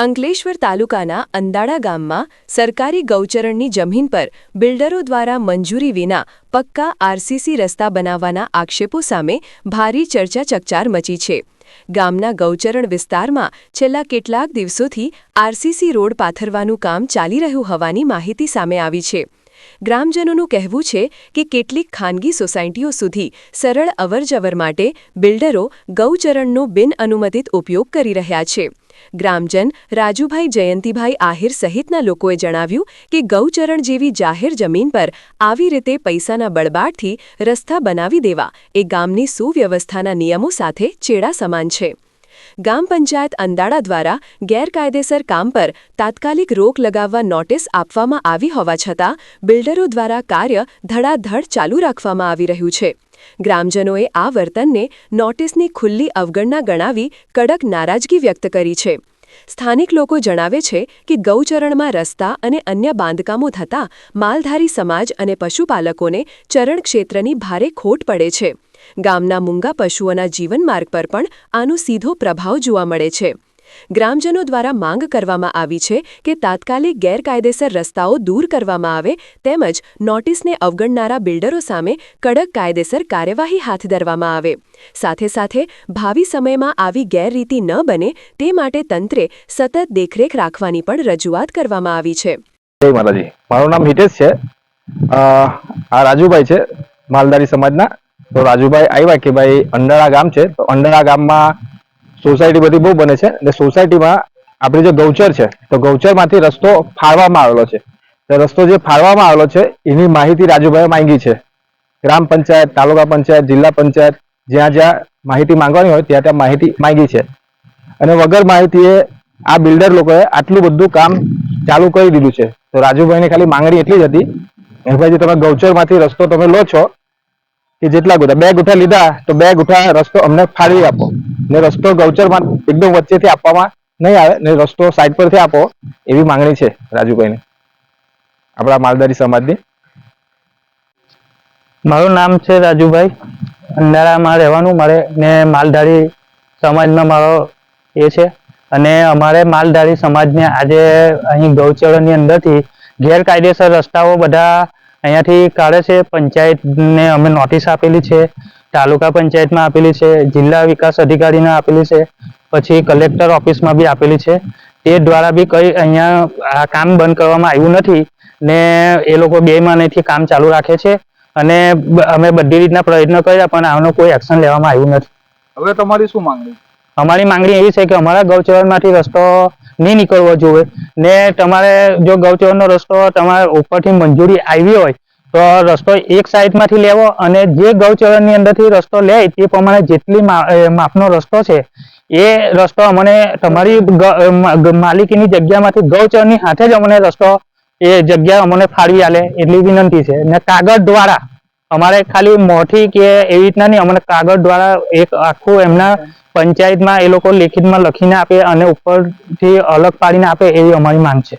અંકલેશ્વર તાલુકાના અંદાડા ગામમાં સરકારી ગૌચરણની જમીન પર બિલ્ડરો દ્વારા મંજૂરી વિના પક્કા આરસીસી રસ્તા બનાવવાના આક્ષેપો સામે ભારે ચર્ચા ચકચાર મચી છે. ગામના ગૌચરણ વિસ્તારમાં છેલ્લા કેટલાક દિવસોથી આરસીસી રોડ પાથરવાનું કામ ચાલી રહ્યું હોવાની માહિતી સામે આવી છે. ગ્રામજનોનું કહેવું છે કે કેટલીક ખાનગી સોસાયટીઓ સુધી સરળ અવરજવર માટે બિલ્ડરો ગૌચરણનો બિનઅનુમતિત ઉપયોગ કરી રહ્યા છે. ગ્રામજન રાજુભાઈ જયંતિભાઈ આહિર સહિતના લોકોએ જણાવ્યું કે ગૌચરણ જેવી જાહેર જમીન પર આવી રીતે પૈસાના બળબાટથી રસ્તા બનાવી દેવા એ ગામની સુવ્યવસ્થાના નિયમો સાથે ચેડા સમાન છે. ગામ પંચાયત અંદાડા દ્વારા ગેરકાયદેસર કામ પર તાત્કાલિક રોક લગાવવા નોટિસ આપવામાં આવી હોવા છતાં બિલ્ડરો દ્વારા કાર્ય ધડાધડ ચાલુ રાખવામાં આવી રહ્યું છે. ગ્રામજનોએ આ વર્તનને નોટિસની ખુલ્લી અવગણના ગણાવી કડક નારાજગી વ્યક્ત કરી છે. સ્થાનિક લોકો જણાવે છે કે ગૌચરણમાં રસ્તા અને અન્ય બાંધકામો થતાં માલધારી સમાજ અને પશુપાલકોને ચરણ ક્ષેત્રની ભારે ખોટ પડે છે. ગામના મૂંગા પશુઓના જીવનમાર્ગ પર પણ આનો સીધો પ્રભાવ જોવા મળે છે. ગ્રામજનો દ્વારા માંગ કરવામાં આવી છે કે તાત્કાલિક ગેરકાયદેસર રસ્તાઓ દૂર કરવામાં આવે તેમજ નોટિસને અવગણનારા બિલ્ડરો સામે કડક કાયદેસર કાર્યવાહી હાથ ધરવામાં આવે. સાથે સાથે, ભાવિ સમયમાં આવી ગેરરીતિ ન બને તે માટે તંત્રે સતત દેખરેખ રાખવાની પણ રજૂઆત કરવામાં આવી છે. મારું નામ હિતેશ છે. આ રાજુભાઈ છે માલદારી સમાજના. તો રાજુભાઈ આવ્યા કે ભાઈ અંડાળા ગામ છે, તો અંડાળા ગામમાં સોસાયટી બધી બહુ બને છે અને સોસાયટીમાં આપણી જે ગૌચર છે, તો ગૌચરમાંથી રસ્તો ફાળવામાં આવેલો છે. રસ્તો જે ફાળવામાં આવેલો છે, એની માહિતી રાજુભાઈએ માંગી છે. ગ્રામ પંચાયત, તાલુકા પંચાયત, જિલ્લા પંચાયત, જ્યાં જ્યાં માહિતી માંગવાની હોય ત્યાં ત્યાં માહિતી માંગી છે. અને વગર માહિતીએ આ બિલ્ડર લોકોએ આટલું બધું કામ ચાલુ કરી દીધું છે. તો રાજુભાઈની ખાલી માંગણી એટલી જ હતી કે ભાઈ તમે ગૌચરમાંથી રસ્તો તમે લો છો, કે જેટલા ગુઠા બે ગુઠા લીધા, તો બે ગુઠા રસ્તો અમને ફાળવી આપો. ને રસ્તો ગૌચરમાં એકદમ વચ્ચેથી આપવામાં નહીં આવે, ને રસ્તો સાઈડ પરથી આપો એવી માંગણી છે રાજુભાઈની. આપણા માલધારી સમાજની. મારું નામ છે રાજુભાઈ. અંધારામાં રહેવાનું મારે ને માલધારી સમાજમાં મારો એ છે. અને અમારે માલધારી સમાજને આજે અહીં ગૌચરની અંદરથી ગેરકાયદેસર રસ્તાઓ બધા અહીંયાથી કાઢે છે. પંચાયતને અમે નોટિસ આપેલી છે. તાલુકા પંચાયતમાં આપેલી છે જિલ્લા વિકાસ અધિકારીને આપેલી છે પછી કલેક્ટર ઓફિસમાં બી આપેલી છે. તે દ્વારા બી કઈ અહીંયા આ કામ બંધ કરવામાં આવ્યું નથી ને એ લોકો બે મહિનાથી કામ ચાલુ રાખે છે અને અમે બધી રીતના પ્રયત્ન કર્યા પણ આનો કોઈ એક્શન લેવામાં આવ્યું નથી. હવે તમારી શું માંગણી? અમારી માંગણી એવી છે કે અમારા ગૌચરણમાંથી રસ્તો નહીં નીકળવો જોઈએ ને તમારે જો ગૌચરણનો રસ્તો તમારે ઉપરથી મંજૂરી આવી હોય તો રસ્તો એક સાઈડમાંથી લેવો અને જે ગૌચરણની અંદરથી રસ્તો લે તે પ્રમાણે જેટલી માપનો રસ્તો છે, એ રસ્તો અમને તમારી માલિકીની જગ્યામાંથી ગૌચરની હાથે જ અમને રસ્તો, એ જગ્યા અમને ફાળવી આલે એટલી વિનંતી છે. ને કાગળ દ્વારા, અમારે ખાલી મોઠી કે એવી રીતના નહીં, અમને કાગળ દ્વારા એક આખું એમના પંચાયતમાં એ લોકો લેખિતમાં લખીને આપે અને ઉપરથી અલગ પાડીને આપે એવી અમારી માંગ છે.